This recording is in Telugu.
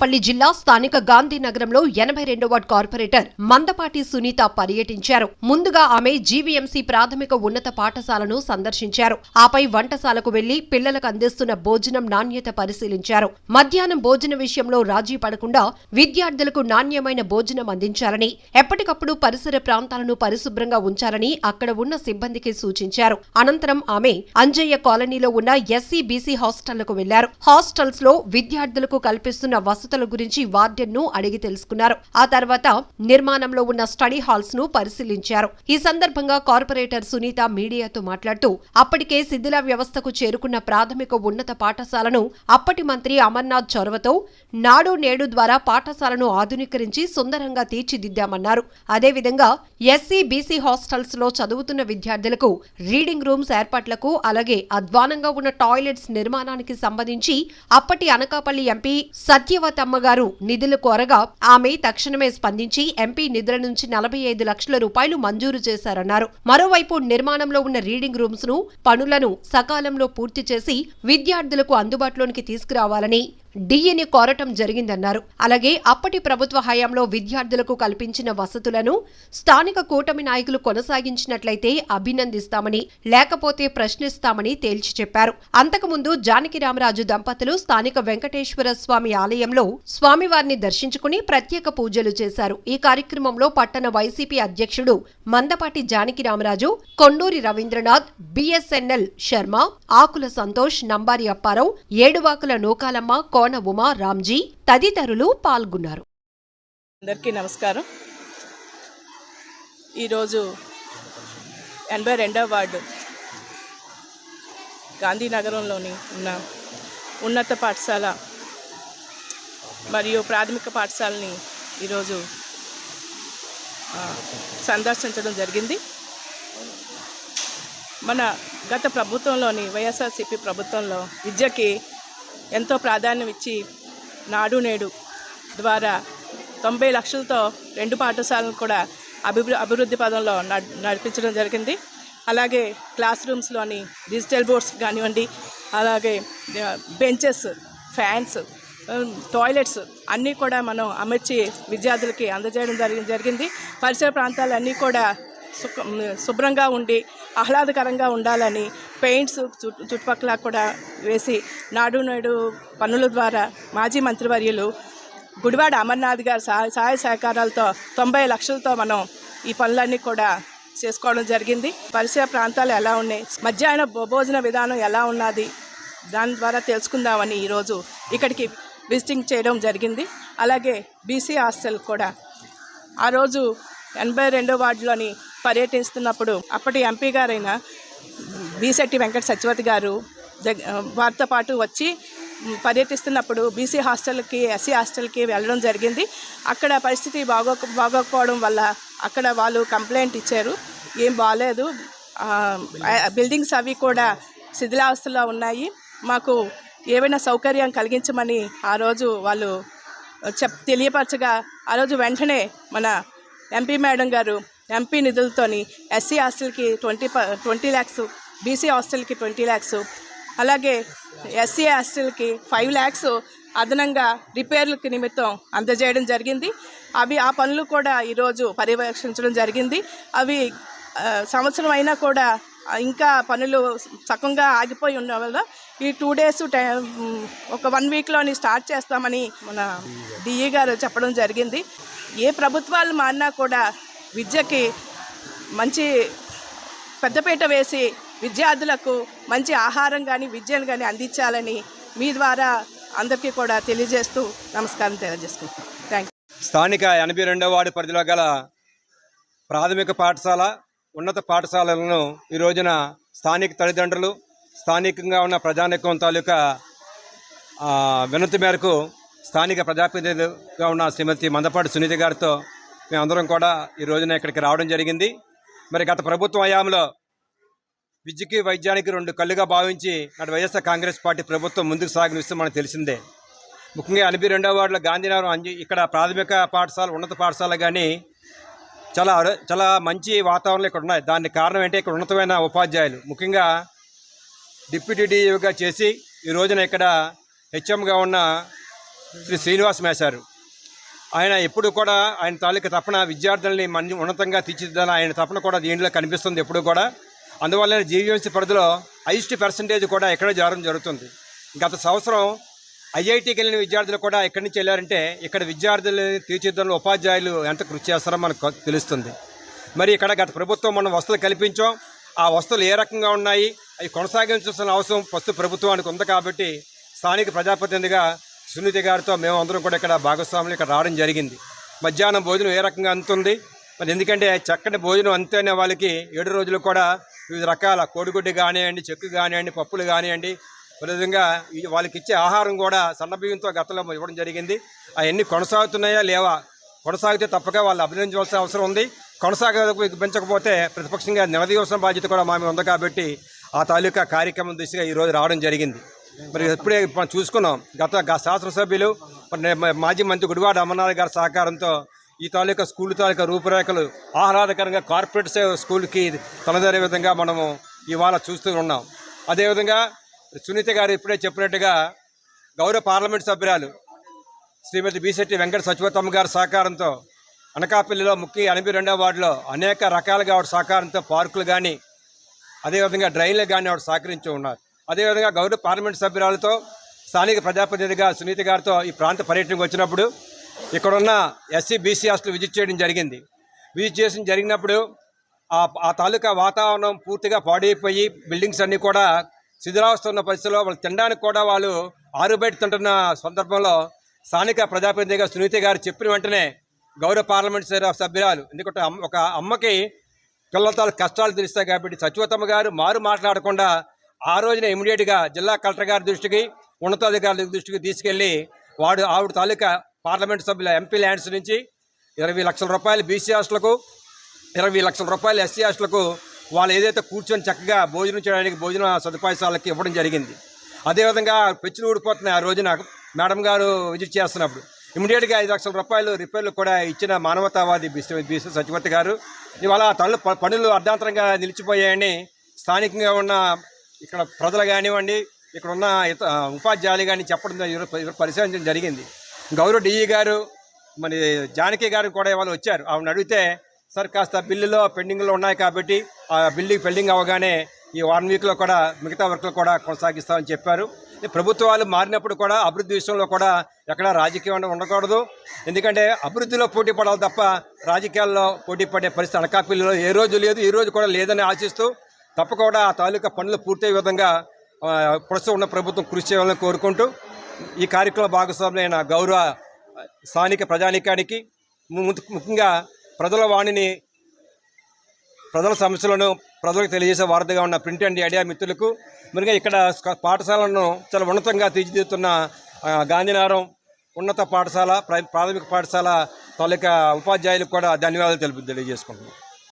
అనకాపల్లి జిల్లా స్థానిక గాంధీనగరంలో ఎనభై రెండో వార్డ్ కార్పొరేటర్ మందపాటి సునీత పర్యటించారు. ముందుగా ఆమె జీవీఎంసీ ప్రాథమిక ఉన్నత పాఠశాలను సందర్శించారు. ఆపై వంటశాలకు వెళ్ళి పిల్లలకు అందిస్తున్న భోజనం నాణ్యత పరిశీలించారు. మధ్యాహ్నం భోజన విషయంలో రాజీ పడకుండా విద్యార్థులకు నాణ్యమైన భోజనం అందించాలని ఎప్పటికప్పుడు పరిసర ప్రాంతాలను పరిశుభ్రంగా ఉంచాలని అక్కడ ఉన్న సిబ్బందికి సూచించారు. అనంతరం ఆమె అంజయ్య కాలనీలో ఉన్న ఎస్సీ బీసీ హాస్టళ్ళకు వెళ్ళారు. హాస్టల్స్లో విద్యార్థులకు కల్పిస్తున్న వసతుల గురించి వార్డెన్ను అడిగి తెలుసుకున్నారు. ఆ తర్వాత నిర్మాణంలో ఉన్న స్టడీ హాల్స్ను పరిశీలించారు. ఈ సందర్భంగా కార్పొరేటర్ సునీత మీడియాతో మాట్లాడుతూ అప్పటికే శిథిల వ్యవస్థకు చేరుకున్న ప్రాథమిక ఉన్నత పాఠశాలను అప్పటి మంత్రి అమర్నాథ్ చొరవతో నాడు నేడు ద్వారా పాఠశాలను ఆధునీకరించి సుందరంగా తీర్చిదిద్దామన్నారు. అదేవిధంగా ఎస్సీ బీసీ హాస్టల్స్లో చదువుతున్న విద్యార్థులకు రీడింగ్ రూమ్స్ ఏర్పాట్లకు అలాగే అధ్వానంగా ఉన్న టాయిలెట్స్ నిర్మాణానికి సంబంధించి అప్పటి అనకాపల్లి ఎంపీ సత్యవత సత్యవతమ్మ గారు నిధులు కోరగా ఆమె తక్షణమే స్పందించి ఎంపీ నిధుల నుంచి నలభై ఐదు లక్షల రూపాయలు మంజూరు చేశారన్నారు. మరోవైపు నిర్మాణంలో ఉన్న రీడింగ్ రూమ్స్ను పనులను సకాలంలో పూర్తి చేసి విద్యార్థులకు అందుబాటులోనికి తీసుకురావాలని డిఈని కోరటం జరిగిందన్నారు. అలాగే అప్పటి ప్రభుత్వ హయాంలో విద్యార్థులకు కల్పించిన వసతులను స్థానిక కూటమి నాయకులు కొనసాగించినట్లయితే అభినందిస్తామని లేకపోతే ప్రశ్నిస్తామని తేల్చి చెప్పారు. అంతకుముందు జానకిరామరాజు దంపతులు స్థానిక వెంకటేశ్వర స్వామి ఆలయంలో స్వామివారిని దర్శించుకుని ప్రత్యేక పూజలు చేశారు. ఈ కార్యక్రమంలో పట్టణ వైసీపీ అధ్యక్షుడు మందపాటి జానకి రామరాజు కొండూరి రవీంద్రనాథ్ బిఎస్ఎన్ఎల్ శర్మ ఆకుల సంతోష్ నంబారి అప్పారావు ఏడువాకుల నూకాలమ్మ కోన ఉమా రామ్జీ తదితరులు పాల్గొన్నారు. అందరికీ నమస్కారం. ఈరోజు ఎనభై రెండవ వార్డు గాంధీనగరంలోని ఉన్న ఉన్నత పాఠశాల మరియు ప్రాథమిక పాఠశాలని ఈరోజు సందర్శించడం జరిగింది. మన గత ప్రభుత్వంలోని వైఎస్ఆర్సీపీ ప్రభుత్వంలో విద్యకి ఎంతో ప్రాధాన్యం ఇచ్చి నాడు నేడు ద్వారా తొంభై లక్షలతో రెండు పాఠశాలను కూడా అభివృ అభివృద్ధి పదంలో నడిపించడం జరిగింది. అలాగే క్లాస్ రూమ్స్లోని డిజిటల్ బోర్డ్స్ కానివ్వండి అలాగే బెంచెస్ ఫ్యాన్స్ టాయిలెట్స్ అన్నీ కూడా మనం అమర్చి విద్యార్థులకి అందజేయడం జరిగి జరిగింది. పరిసర ప్రాంతాలన్నీ కూడా శుభ్రంగా ఉండి ఆహ్లాదకరంగా ఉండాలని పెయింట్స్ చుట్టు చుట్టుపక్కల కూడా వేసి నాడు నేడు పనుల ద్వారా మాజీ మంత్రివర్యులు గుడివాడ అమర్నాథ్ గారి సహాయ సహాయ సహకారాలతో తొంభై లక్షలతో మనం ఈ పనులన్నీ కూడా చేసుకోవడం జరిగింది. పరిసర ప్రాంతాలు ఎలా ఉన్నాయి? మధ్యాహ్న భోజన విధానం ఎలా ఉన్నది? దాని ద్వారా తెలుసుకుందామని ఈరోజు ఇక్కడికి విజిటింగ్ చేయడం జరిగింది. అలాగే బీసీ హాస్టల్ కూడా. ఆ రోజు ఎనభై రెండో వార్డులోని పర్యటిస్తున్నప్పుడు అప్పటి ఎంపీ గారైన బీసెట్టి వెంకట సత్యవతి గారు వారితో పాటు వచ్చి పర్యటిస్తున్నప్పుడు బీసీ హాస్టల్కి ఎస్సీ హాస్టల్కి వెళ్ళడం జరిగింది. అక్కడ పరిస్థితి బాగోక బాగోకపోవడం వల్ల అక్కడ వాళ్ళు కంప్లైంట్ ఇచ్చారు. ఏం బాగాలేదు బిల్డింగ్స్ అవి కూడా శిథిలావస్థలో ఉన్నాయి. మాకు ఏవైనా సౌకర్యం కలిగించమని ఆ రోజు వాళ్ళు చెప్ తెలియపరచగా ఆ రోజు వెంటనే మన ఎంపీ మేడం గారు ఎంపీ నిధులతోని ఎస్సీ హాస్టల్కి ట్వంటీ ప ట్వంటీ ల్యాక్స్ బీసీ హాస్టల్కి ట్వంటీ ల్యాక్స్ అలాగే ఎస్సీ హాస్టల్కి ఫైవ్ ల్యాక్స్ అదనంగా రిపేర్లకి నిమిత్తం అందజేయడం జరిగింది. అవి ఆ పనులు కూడా ఈరోజు పర్యవేక్షించడం జరిగింది. అవి సంవత్సరం అయినా కూడా ఇంకా పనులు సకంగా ఆగిపోయి ఉన్న వల్ల ఈ టూ డేస్ టైం ఒక వన్ వీక్లోని స్టార్ట్ చేస్తామని మన డిఈ గారు చెప్పడం జరిగింది. ఏ ప్రభుత్వాలు మారినా కూడా విద్యకి మంచి పెద్దపీట వేసి విద్యార్థులకు మంచి ఆహారం కానీ విద్యను కానీ అందించాలని మీ ద్వారా అందరికీ కూడా తెలియజేస్తూ నమస్కారం తెలియజేసుకుంటాం థ్యాంక్ స్థానిక ఎనభై రెండవ వార్డు పరిధిలో గల ప్రాథమిక పాఠశాల ఉన్నత పాఠశాలలను ఈ రోజున స్థానిక తల్లిదండ్రులు స్థానికంగా ఉన్న ప్రజానికం తాలూకా వినతి మేరకు స్థానిక ప్రజాప్రతినిధులుగా ఉన్న శ్రీమతి మందపాటి సునీత గారితో మేమందరం కూడా ఈ రోజున ఇక్కడికి రావడం జరిగింది. మరి గత ప్రభుత్వ హయాంలో విద్యకి వైద్యానికి రెండు కళ్ళుగా భావించి నాటి వైఎస్ఆర్ కాంగ్రెస్ పార్టీ ప్రభుత్వం ముందుకు సాగిన విషయం మనకు తెలిసిందే. ముఖ్యంగా ఎనభై రెండవ వార్డులో గాంధీనగరం అంజి ఇక్కడ ప్రాథమిక పాఠశాల ఉన్నత పాఠశాల కానీ చాలా చాలా మంచి వాతావరణం ఇక్కడ ఉన్నాయి. దానికి కారణం ఏంటి? ఇక్కడ ఉన్నతమైన ఉపాధ్యాయులు. ముఖ్యంగా డిప్యూటీ డిఈగా చేసి ఈ రోజున ఇక్కడ హెచ్ఎంగా ఉన్న శ్రీ శ్రీనివాస్ మేశారు. ఆయన ఎప్పుడు కూడా ఆయన తాలూకు తపన విద్యార్థుల్ని మంచి ఉన్నతంగా తీర్చిదిద్దాలని ఆయన తపన కూడా దీంట్లో కనిపిస్తుంది ఎప్పుడు కూడా. అందువల్ల జీవీఎంసీ పరిధిలో హైయెస్ట్ పర్సంటేజ్ కూడా ఎక్కడ జరగడం జరుగుతుంది. గత సంవత్సరం ఐఐటికి వెళ్ళిన విద్యార్థులు కూడా ఎక్కడి నుంచి వెళ్ళారంటే ఇక్కడ విద్యార్థులని తీర్చిదిద్దడంలో ఉపాధ్యాయులు ఎంత కృషి చేస్తారో మనకు తెలుస్తుంది. మరి ఇక్కడ గత ప్రభుత్వం మనం వసతులు కల్పించాం. ఆ వసతులు ఏ రకంగా ఉన్నాయి? అవి కొనసాగించాల్సిన అవసరం ప్రస్తుత ప్రభుత్వానికి ఉంది కాబట్టి స్థానిక ప్రజాప్రతినిధిగా సునీతి గారితో మేము అందరం కూడా ఇక్కడ భాగస్వాములు ఇక్కడ రావడం జరిగింది. మధ్యాహ్నం భోజనం ఏ రకంగా అందుతుంది? మరి ఎందుకంటే చక్కటి భోజనం అంతేనే వాళ్ళకి ఏడు రోజులు కూడా వివిధ రకాల కోడిగుడ్డు కానివ్వండి చెక్కు కానివ్వండి పప్పులు కానివ్వండి విధంగా వాళ్ళకి ఇచ్చే ఆహారం కూడా సన్నబియ్యంతో గతంలో ఇవ్వడం జరిగింది. అవన్నీ కొనసాగుతున్నాయా లేవా? కొనసాగితే తప్పక వాళ్ళు అభినందించవలసిన అవసరం ఉంది. కొనసాగ పెంచకపోతే ప్రతిపక్షంగా నిలదీయవలసిన బాధ్యత కూడా మా మీద ఉంది కాబట్టి ఆ తాలూకా కార్యక్రమం దిశగా ఈరోజు రావడం జరిగింది. మరి ఎప్పుడే మనం చూసుకున్నాం. గత గ- శాసనసభ్యులు మరి మాజీ మంత్రి గుడివాడ అమర్నాథ్ గారి సహకారంతో ఈ తాలూకా స్కూల్ తాలూకా రూపురేఖలు ఆహ్లాదకరంగా కార్పొరేట్ స్కూల్కి తలదరే విధంగా మనము ఇవాళ చూస్తూ ఉన్నాం. అదేవిధంగా సునీత గారు ఇప్పుడే చెప్పినట్టుగా గౌరవ పార్లమెంట్ సభ్యురాలు శ్రీమతి బీశెట్టి వెంకట సచివతమ్మ గారి సహకారంతో అనకాపల్లిలో ముఖ్య ఎనభై రెండవ వార్డులో అనేక రకాలుగా ఆవిడ సహకారంతో పార్కులు కానీ అదేవిధంగా డ్రైన్లు కానీ ఆవిడ సహకరించి ఉన్నారు. అదేవిధంగా గౌరవ పార్లమెంట్ సభ్యురాలతో స్థానిక ప్రజాప్రతినిధిగా సునీత గారితో ఈ ప్రాంత పర్యటనకు వచ్చినప్పుడు ఇక్కడున్న ఎస్సీ బీసీ హాస్టల్ విజిట్ చేయడం జరిగింది. విజిట్ చేసిన జరిగినప్పుడు ఆ ఆ తాలూకా వాతావరణం పూర్తిగా పాడైపోయి బిల్డింగ్స్ అన్నీ కూడా శిథిలావస్థ ఉన్న పరిస్థితిలో వాళ్ళు తినడానికి కూడా వాళ్ళు ఆరుబయట తింటున్న సందర్భంలో స్థానిక ప్రజాప్రతినిధిగా సునీత గారు చెప్పిన వెంటనే గౌరవ పార్లమెంట్ సభ్యురాలు ఎందుకంటే ఒక అమ్మకి పిల్లలతో కష్టాలు తెలుస్తాయి కాబట్టి సచివతమ్మ గారు మారు మాట్లాడకుండా ఆ రోజున ఇమీడియట్గా జిల్లా కలెక్టర్ గారి దృష్టికి ఉన్నతాధికారుల దృష్టికి తీసుకెళ్ళి వాడు ఆవిడ తాలూకా పార్లమెంట్ సభ్యుల ఎంపీ ల్యాండ్స్ నుంచి ఇరవై లక్షల రూపాయలు బీసీ హాస్టల్కు ఇరవై లక్షల రూపాయలు ఎస్సీ హాస్టల్కు వాళ్ళు ఏదైతే కూర్చొని చక్కగా భోజనం చేయడానికి భోజన సదుపాయాలకి ఇవ్వడం జరిగింది. అదేవిధంగా పెచ్చులు ఊడిపోతున్నాయి ఆ రోజున మేడం గారు విజిట్ చేస్తున్నప్పుడు. ఇమీడియట్గా ఐదు లక్షల రూపాయలు రిపేర్లు కూడా ఇచ్చిన మానవతావాది బీసీ సచివర్తి సచివతి గారు. ఇవాళ ఆ తల్లు పనులు అర్ధాంతరంగా నిలిచిపోయాయని స్థానికంగా ఉన్న ఇక్కడ ప్రజలు కానివ్వండి ఇక్కడ ఉన్న ఉపాధ్యాయులు కానీ చెప్పడం పరిశీలించడం జరిగింది. గౌరవ డిఈ గారు మరి జానకి గారు కూడా ఇవాళ వచ్చారు. ఆవిడ అడిగితే సార్ కాస్త బిల్లులో పెండింగ్లో ఉన్నాయి కాబట్టి ఆ బిల్లు పెండింగ్ అవ్వగానే ఈ వన్ వీక్లో కూడా మిగతా వర్క్లు కూడా కొనసాగిస్తామని చెప్పారు. ఈ ప్రభుత్వాలు మారినప్పుడు కూడా అభివృద్ధి విషయంలో కూడా ఎక్కడ రాజకీయం ఉండకూడదు. ఎందుకంటే అభివృద్ధిలో పోటీ పడాలి తప్ప రాజకీయాల్లో పోటీ పడే పరిస్థితి అనకాపల్లిలో ఏ రోజు లేదు ఈ రోజు కూడా లేదని ఆశిస్తూ తప్పకుండా ఆ తాలూకా పనులు పూర్తయ్యే విధంగా ప్రస్తుతం ఉన్న ప్రభుత్వం కృషి చేయాలని కోరుకుంటూ ఈ కార్యక్రమ భాగస్వాములైన గౌరవ స్థానిక ప్రజానీకానికి ముఖ్యంగా ప్రజల వాణిని ప్రజల సమస్యలను ప్రజలకు తెలియజేసే వారధిగా ఉన్న ప్రింట్ అండ్ ఐడియా మిత్రులకు మురిగా ఇక్కడ పాఠశాలను చాలా ఉన్నతంగా తీర్చిదిద్దుతున్న గాంధీనగరం ఉన్నత పాఠశాల ప్రాథమిక పాఠశాల తాలూకా ఉపాధ్యాయులకు కూడా ధన్యవాదాలు తెలుపు తెలియజేసుకుంటున్నాం.